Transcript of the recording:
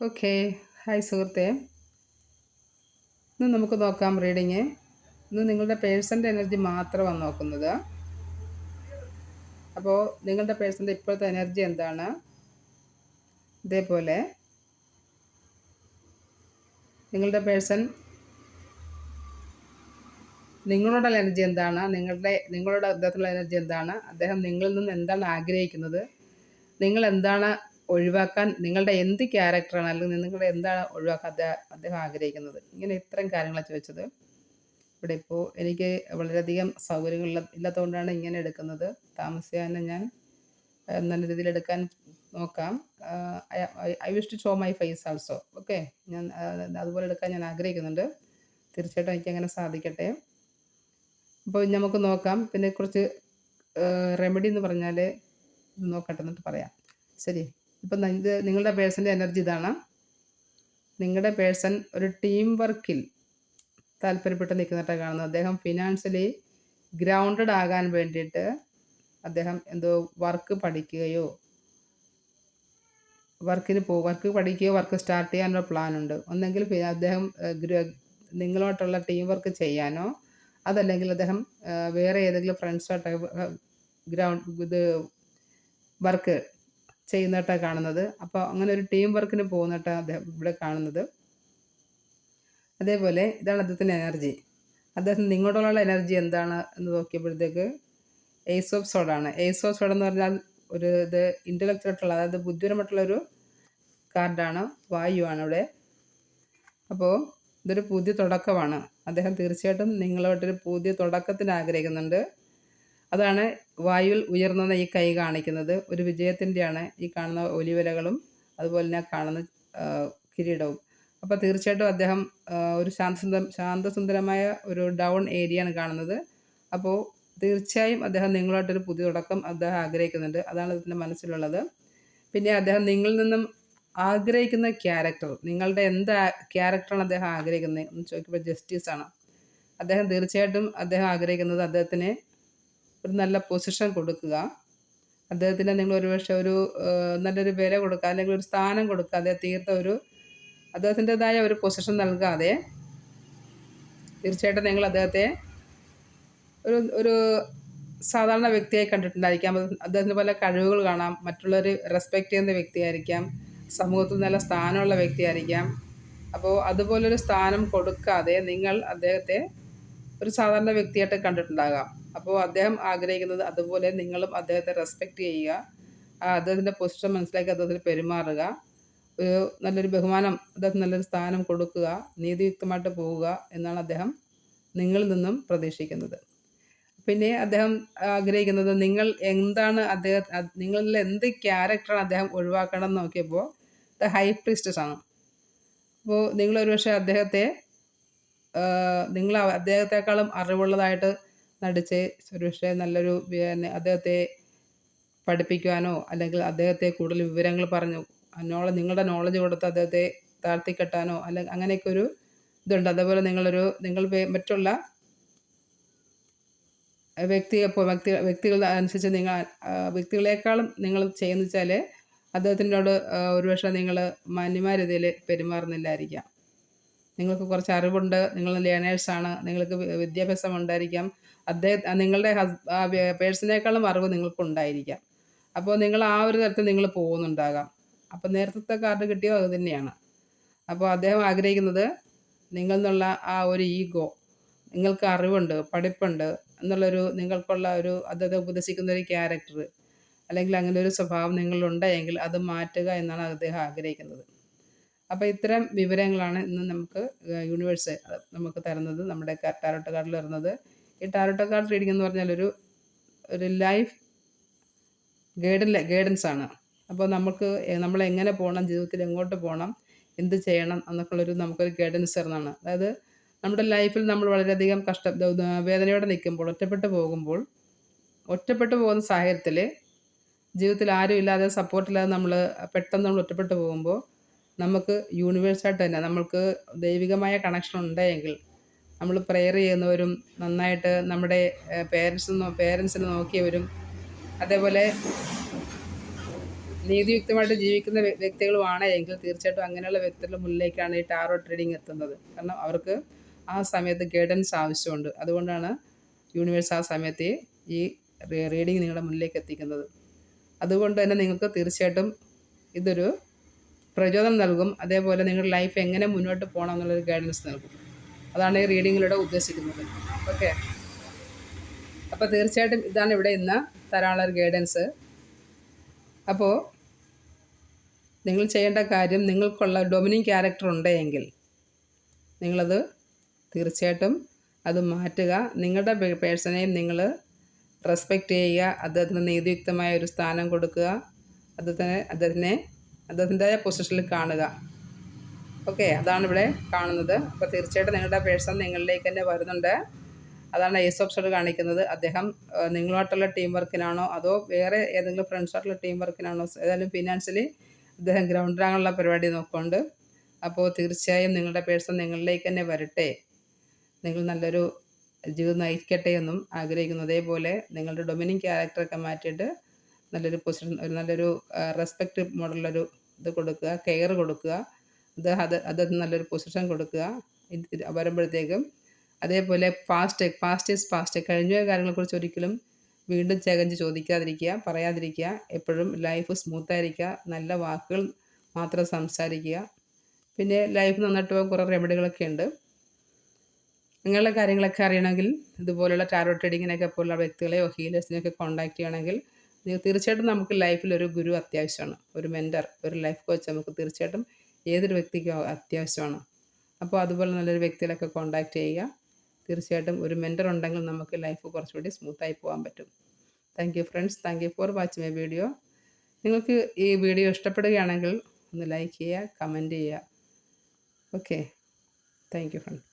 Okay. Hi സുഹൃത്തെ. ഇന്ന് നമുക്ക് നോക്കാം റീഡിങ്. ഇന്ന് നിങ്ങളുടെ പേഴ്സന്റെ എനർജി മാത്രമാണ് നോക്കുന്നത്. അപ്പോൾ നിങ്ങളുടെ പേഴ്സന്റെ ഇപ്പോഴത്തെ എനർജി എന്താണ്? ഇതേപോലെ. നിങ്ങളുടെ പേഴ്സൺ നിങ്ങളുടെ എനർജി എന്താണ്? നിങ്ങളുടെ നിങ്ങളുടെ അദ്ദേഹത്തിലുള്ള എനർജി എന്താണ്? അദ്ദേഹം നിങ്ങളിൽ നിന്ന് എന്താണ് ആഗ്രഹിക്കുന്നത്? നിങ്ങൾ എന്താണ് ഒഴിവാക്കാൻ നിങ്ങളുടെ എന്ത് ക്യാരക്ടറാണ്? അല്ലെങ്കിൽ നിങ്ങളുടെ എന്താണ് ഒഴിവാക്കാൻ അദ്ദേഹം ആഗ്രഹിക്കുന്നത്? ഇങ്ങനെ ഇത്രയും കാര്യങ്ങളാണ് ചോദിച്ചത്. ഇവിടെ ഇപ്പോൾ എനിക്ക് വളരെയധികം സൗകര്യങ്ങൾ ഇല്ലാത്തതുകൊണ്ടാണ് ഇങ്ങനെ എടുക്കുന്നത്. താമസിയാതെ ഞാൻ നല്ല രീതിയിൽ എടുക്കാൻ നോക്കാം. I wish to show my face also. Okay. ഞാൻ അതുപോലെ എടുക്കാൻ ഞാൻ ആഗ്രഹിക്കുന്നുണ്ട്. തീർച്ചയായിട്ടും എനിക്ക് അങ്ങനെ സാധിക്കട്ടെ. അപ്പോൾ നമുക്ക് നോക്കാം. പിന്നെ കുറച്ച് റെമഡി എന്ന് പറഞ്ഞാൽ നോക്കട്ടെ എന്നിട്ട് പറയാം. ശരി. ഇപ്പം ഇത് നിങ്ങളുടെ പേഴ്സന്റെ എനർജി ഇതാണ്. നിങ്ങളുടെ പേഴ്സൺ ഒരു ടീം വർക്കിൽ താല്പര്യപ്പെട്ട് നിൽക്കുന്നതായിട്ട് കാണുന്നത്. അദ്ദേഹം ഫിനാൻഷ്യലി ഗ്രൗണ്ടഡ് ആകാൻ വേണ്ടിയിട്ട് അദ്ദേഹം എന്തോ വർക്ക് പഠിക്കുകയോ വർക്കിന് പോ വർക്ക് പഠിക്കുകയോ വർക്ക് സ്റ്റാർട്ട് ചെയ്യാനുള്ള പ്ലാൻ ഉണ്ട്. ഒന്നെങ്കിൽ അദ്ദേഹം നിങ്ങളുമായിട്ടുള്ള ടീം വർക്ക് ചെയ്യാനോ അതല്ലെങ്കിൽ അദ്ദേഹം വേറെ ഏതെങ്കിലും ഫ്രണ്ട്സായിട്ട് ഗ്രൗണ്ട് ഇത് വർക്ക് ചെയ്യുന്നതായിട്ടാണ് കാണുന്നത്. അപ്പോൾ അങ്ങനെ ഒരു ടീം വർക്കിന് പോകുന്നതായിട്ടാണ് അദ്ദേഹം ഇവിടെ കാണുന്നത്. അതേപോലെ ഇതാണ് അദ്ദേഹത്തിന്റെ എനർജി അദ്ദേഹത്തിന് നിങ്ങളോടുള്ള എനർജി എന്താണ് എന്ന് നോക്കിയപ്പോഴത്തേക്ക് എയ്സ് ഓഫ് സോഡാണ് എയ്സ് ഓഫ് സോഡ് എന്ന് പറഞ്ഞാൽ ഒരു ഇത് ഇന്റലക്ച്വലായിട്ടുള്ള അതായത് ബുദ്ധിപരമായിട്ടുള്ള ഒരു കാർഡാണ് വായു ആണ് ഇവിടെ അപ്പോൾ ഇതൊരു പുതിയ തുടക്കമാണ്. അദ്ദേഹം തീർച്ചയായിട്ടും നിങ്ങളോട്ടൊരു പുതിയ തുടക്കത്തിന് ആഗ്രഹിക്കുന്നുണ്ട്. അതാണ് വായുവിൽ ഉയർന്ന ഈ കൈ കാണിക്കുന്നത്. ഒരു വിജയത്തിന്റെയാണ് ഈ കാണുന്ന ഒലിവലകളും അതുപോലെ തന്നെ കാണുന്ന കിരീടവും. അപ്പോൾ തീർച്ചയായിട്ടും അദ്ദേഹം ഒരു ശാന്തസുന്ദ ശാന്തസുന്ദരമായ ഒരു ഡൗൺ ഏരിയയാണ് കാണുന്നത്. അപ്പോൾ തീർച്ചയായും അദ്ദേഹം നിങ്ങളായിട്ടൊരു പുതിയ തുടക്കം അദ്ദേഹം ആഗ്രഹിക്കുന്നുണ്ട്. അതാണ് അദ്ദേഹത്തിന്റെ മനസ്സിലുള്ളത്. പിന്നെ അദ്ദേഹം നിങ്ങളിൽ നിന്നും ആഗ്രഹിക്കുന്ന ക്യാരക്ടർ നിങ്ങളുടെ എന്ത് ക്യാരക്ടറാണ് അദ്ദേഹം ആഗ്രഹിക്കുന്നത്? എന്ന് ചോദിക്കുമ്പോൾ ആണ്. അദ്ദേഹം തീർച്ചയായിട്ടും അദ്ദേഹം ആഗ്രഹിക്കുന്നത് അദ്ദേഹത്തിന് ഒരു നല്ല പൊസിഷൻ കൊടുക്കുക. അദ്ദേഹത്തിന് നിങ്ങൾ ഒരുപക്ഷെ ഒരു നല്ലൊരു വില കൊടുക്കുക അല്ലെങ്കിൽ ഒരു സ്ഥാനം കൊടുക്കുക അദ്ദേഹം തീർത്ത ഒരു അദ്ദേഹത്തിന്റെതായ ഒരു പൊസിഷൻ നൽകാതെ തീർച്ചയായിട്ടും നിങ്ങൾ അദ്ദേഹത്തെ ഒരു ഒരു സാധാരണ വ്യക്തിയായി കണ്ടിട്ടുണ്ടായിരിക്കാം. അദ്ദേഹത്തിന് പല കഴിവുകൾ കാണാം. മറ്റുള്ളവർ റെസ്പെക്റ്റ് ചെയ്യുന്ന വ്യക്തിയായിരിക്കാം. സമൂഹത്തിൽ നല്ല സ്ഥാനമുള്ള വ്യക്തിയായിരിക്കാം. അപ്പോൾ അതുപോലൊരു സ്ഥാനം കൊടുക്കാതെ നിങ്ങൾ അദ്ദേഹത്തെ ഒരു സാധാരണ വ്യക്തിയായിട്ട് കണ്ടിട്ടുണ്ടാകാം. അപ്പോൾ അദ്ദേഹം ആഗ്രഹിക്കുന്നത് അതുപോലെ നിങ്ങളും അദ്ദേഹത്തെ റെസ്പെക്റ്റ് ചെയ്യുക. അദ്ദേഹത്തിന്റെ പൊസിഷൻ മനസ്സിലാക്കി അദ്ദേഹത്തിന് പെരുമാറുക. ഒരു നല്ലൊരു ബഹുമാനം അദ്ദേഹത്തിന് നല്ലൊരു സ്ഥാനം കൊടുക്കുക നീതിയുക്തമായിട്ട് പോവുക എന്നാണ് അദ്ദേഹം നിങ്ങളിൽ നിന്നും പ്രതീക്ഷിക്കുന്നത്. പിന്നെ അദ്ദേഹം ആഗ്രഹിക്കുന്നത് നിങ്ങൾ എന്താണ് അദ്ദേഹം നിങ്ങളിൽ എന്ത് ക്യാരക്ടറാണ് അദ്ദേഹം ഒഴിവാക്കണം എന്ന് നോക്കിയപ്പോൾ ദ ഹൈ പ്രിസ്റ്റസ് ആണ്. അപ്പോൾ നിങ്ങളൊരു പക്ഷേ അദ്ദേഹത്തെ നിങ്ങൾ അദ്ദേഹത്തെക്കാളും അറിവുള്ളതായിട്ട് നടിച്ച് ഒരുപക്ഷെ നല്ലൊരു പിന്നെ അദ്ദേഹത്തെ പഠിപ്പിക്കുവാനോ അല്ലെങ്കിൽ അദ്ദേഹത്തെ കൂടുതൽ വിവരങ്ങൾ പറഞ്ഞു നോളജ് നിങ്ങളുടെ നോളജ് കൊടുത്ത് അദ്ദേഹത്തെ താഴ്ത്തിക്കെട്ടാനോ അല്ലെങ്കിൽ അങ്ങനെയൊക്കെ ഒരു ഇതുണ്ട്. അതേപോലെ നിങ്ങളൊരു നിങ്ങൾ മറ്റുള്ള വ്യക്തിയെ വ്യക്തി വ്യക്തികൾ അനുസരിച്ച് നിങ്ങൾ വ്യക്തികളെക്കാളും നിങ്ങൾ ചെയ്യുന്ന വെച്ചാൽ അദ്ദേഹത്തിനോട് ഒരുപക്ഷെ നിങ്ങൾ മാന്യമായ രീതിയിൽ പെരുമാറുന്നില്ലായിരിക്കാം. നിങ്ങൾക്ക് കുറച്ച് അറിവുണ്ട് നിങ്ങൾ ലേണേഴ്സാണ് നിങ്ങൾക്ക് വിദ്യാഭ്യാസം ഉണ്ടായിരിക്കാം. അദ്ദേഹം നിങ്ങളുടെ ഹസ് അറിവ് നിങ്ങൾക്കുണ്ടായിരിക്കാം. അപ്പോൾ നിങ്ങൾ ആ ഒരു തരത്തിൽ നിങ്ങൾ പോകുന്നുണ്ടാകാം. അപ്പോൾ നേരത്തെ കാർഡ് കിട്ടിയോ അത് തന്നെയാണ്. അപ്പോൾ അദ്ദേഹം ആഗ്രഹിക്കുന്നത് നിങ്ങൾ ആ ഒരു ഈഗോ നിങ്ങൾക്ക് അറിവുണ്ട് പഠിപ്പുണ്ട് എന്നുള്ളൊരു നിങ്ങൾക്കുള്ള ഒരു അദ്ദേഹത്തെ ഉപദേശിക്കുന്ന ഒരു ക്യാരക്ടർ അല്ലെങ്കിൽ അങ്ങനെ ഒരു സ്വഭാവം നിങ്ങളുണ്ടെങ്കിൽ അത് മാറ്റുക എന്നാണ് അദ്ദേഹം ആഗ്രഹിക്കുന്നത്. അപ്പോൾ ഇത്തരം വിവരങ്ങളാണ് ഇന്ന് നമുക്ക് യൂണിവേഴ്സ് നമുക്ക് തരുന്നത് നമ്മുടെ ടാരോട്ട് കാർഡിൽ വരുന്നത്. ഈ ടാരോട്ട് കാർഡ് റീഡിംഗ് എന്ന് പറഞ്ഞാൽ ഒരു ഒരു ലൈഫ് ഗൈഡൻ ഗൈഡൻസ് ആണ്. അപ്പോൾ നമുക്ക് നമ്മൾ എങ്ങനെ പോകണം ജീവിതത്തിൽ എങ്ങോട്ട് പോകണം എന്ത് ചെയ്യണം എന്നൊക്കെയുള്ളൊരു നമുക്കൊരു ഗൈഡൻസ് തരുന്നതാണ്. അതായത് നമ്മുടെ ലൈഫിൽ നമ്മൾ വളരെയധികം കഷ്ട വേദനയോടെ നിൽക്കുമ്പോൾ ഒറ്റപ്പെട്ടു പോകുമ്പോൾ ഒറ്റപ്പെട്ടു പോകുന്ന സാഹചര്യത്തിൽ ജീവിതത്തിൽ ആരും ഇല്ലാതെ സപ്പോർട്ടില്ലാതെ നമ്മൾ പെട്ടെന്ന് നമ്മൾ ഒറ്റപ്പെട്ടു പോകുമ്പോൾ നമുക്ക് യൂണിവേഴ്സായിട്ട് തന്നെ. നമ്മൾക്ക് ദൈവികമായ കണക്ഷൻ ഉണ്ടെങ്കിൽ നമ്മൾ പ്രെയർ ചെയ്യുന്നവരും നന്നായിട്ട് നമ്മുടെ പേരൻസ് പേരൻസിനെ നോക്കിയവരും അതേപോലെ നീതിയുക്തമായിട്ട് ജീവിക്കുന്ന വ്യ- വ്യക്തികളുമാണ് എങ്കിൽ തീർച്ചയായിട്ടും അങ്ങനെയുള്ള വ്യക്തികളുടെ മുന്നിലേക്കാണ് ഈ ടാറോ ട്രേഡിംഗ് എത്തുന്നത്. കാരണം അവർക്ക് ആ സമയത്ത് ഗൈഡൻസ് ആവശ്യമുണ്ട്. അതുകൊണ്ടാണ് യൂണിവേഴ്സ് ആ സമയത്ത് ഈ റീഡിങ് നിങ്ങളുടെ മുന്നിലേക്ക് എത്തിക്കുന്നത്. അതുകൊണ്ട് തന്നെ നിങ്ങൾക്ക് തീർച്ചയായിട്ടും ഇതൊരു പ്രചോദനം നൽകും. അതേപോലെ നിങ്ങളുടെ ലൈഫ് എങ്ങനെ മുന്നോട്ട് പോകണം എന്നുള്ളൊരു ഗൈഡൻസ് നൽകും. അതാണ് ഈ റീഡിങ്ങിലൂടെ ഉദ്ദേശിക്കുന്നത്. ഓക്കെ അപ്പോൾ തീർച്ചയായിട്ടും ഇതാണ് ഇവിടെ ഇന്ന് തരാനുള്ള ഒരു ഗൈഡൻസ് അപ്പോൾ നിങ്ങൾ ചെയ്യേണ്ട കാര്യം നിങ്ങൾക്കുള്ള ഡൊമിനിങ് ക്യാരക്ടർ ഉണ്ടെങ്കിൽ നിങ്ങളത് തീർച്ചയായിട്ടും അത് മാറ്റുക. നിങ്ങളുടെ പേഴ്സണെയും നിങ്ങൾ റെസ്പെക്റ്റ് ചെയ്യുക. അദ്ദേഹത്തിന് നീതിയുക്തമായ ഒരു സ്ഥാനം കൊടുക്കുക. അദ്ദേഹത്തിന് അദ്ദേഹത്തിനെ അദ്ദേഹത്തിന്റെതായ പൊസിഷനിൽ കാണുക. ഓക്കെ അതാണ് ഇവിടെ കാണുന്നത്. അപ്പോൾ തീർച്ചയായിട്ടും നിങ്ങളുടെ പേഴ്സൺ നിങ്ങളിലേക്ക് തന്നെ വരുന്നുണ്ട്. അതാണ് ഏസ് ഓപ്ഷർ കാണിക്കുന്നത്. അദ്ദേഹം നിങ്ങളുമായിട്ടുള്ള ടീം വർക്കിനാണോ അതോ വേറെ ഏതെങ്കിലും ഫ്രണ്ട്സായിട്ടുള്ള ടീം വർക്കിനാണോ ഏതായാലും ഫിനാൻഷ്യലി അദ്ദേഹം ഗ്രൗണ്ടിലാണുള്ള പരിപാടി നോക്കുന്നുണ്ട്. അപ്പോൾ തീർച്ചയായും നിങ്ങളുടെ പേഴ്സൺ നിങ്ങളിലേക്ക് തന്നെ വരട്ടെ. നിങ്ങൾ നല്ലൊരു ജീവിതം നയിക്കട്ടെ എന്നും ആഗ്രഹിക്കുന്നു. അതേപോലെ നിങ്ങളുടെ ഡൊമിനിങ് ക്യാരക്ടറൊക്കെ മാറ്റിയിട്ട് നല്ലൊരു പൊസിഷൻ ഒരു നല്ലൊരു റെസ്പെക്റ്റ് മോഡലൊരു ഇത് കൊടുക്കുക കെയർ കൊടുക്കുക. ഇത് അത് അത് നല്ലൊരു പൊസിഷൻ കൊടുക്കുക. വരുമ്പോഴത്തേക്കും അതേപോലെ ഫാസ്റ്റ് ഫാസ്റ്റ് ഈസ് ഫാസ്റ്റ് കഴിഞ്ഞ കാര്യങ്ങളെക്കുറിച്ച് ഒരിക്കലും വീണ്ടും ചകഞ്ച് ചോദിക്കാതിരിക്കുക പറയാതിരിക്കുക. എപ്പോഴും ലൈഫ് സ്മൂത്തായിരിക്കുക നല്ല വാക്കുകൾ മാത്രം സംസാരിക്കുക. പിന്നെ ലൈഫ് നന്നായിട്ട് പോകാൻ കുറേ റെമഡികളൊക്കെ ഉണ്ട്. നിങ്ങളുടെ കാര്യങ്ങളൊക്കെ അറിയണമെങ്കിൽ ഇതുപോലുള്ള ടാരോ ട്രേഡിങ്ങിനൊക്കെ പോലുള്ള വ്യക്തികളെയോ ഹീലേഴ്സിനെയൊക്കെ കോൺടാക്ട് ചെയ്യണമെങ്കിൽ തീർച്ചയായിട്ടും നമുക്ക് ലൈഫിൽ ഒരു ഗുരു അത്യാവശ്യമാണ്. ഒരു മെന്റർ ഒരു ലൈഫ് കോച്ച് നമുക്ക് തീർച്ചയായിട്ടും ഏതൊരു വ്യക്തിക്കും അത്യാവശ്യമാണ്. അപ്പോൾ അതുപോലെ നല്ലൊരു വ്യക്തികളൊക്കെ കോൺടാക്ട് ചെയ്യുക. തീർച്ചയായിട്ടും ഒരു മെന്റർ ഉണ്ടെങ്കിൽ നമുക്ക് ലൈഫ് കുറച്ചുകൂടി സ്മൂത്തായി പോകാൻ പറ്റും. Thank you friends thank you for watching my video നിങ്ങൾക്ക് ഈ വീഡിയോ ഇഷ്ടപ്പെടുകയാണെങ്കിൽ ഒന്ന് ലൈക്ക് ചെയ്യുക കമന്റ് ചെയ്യുക. Okay thank you front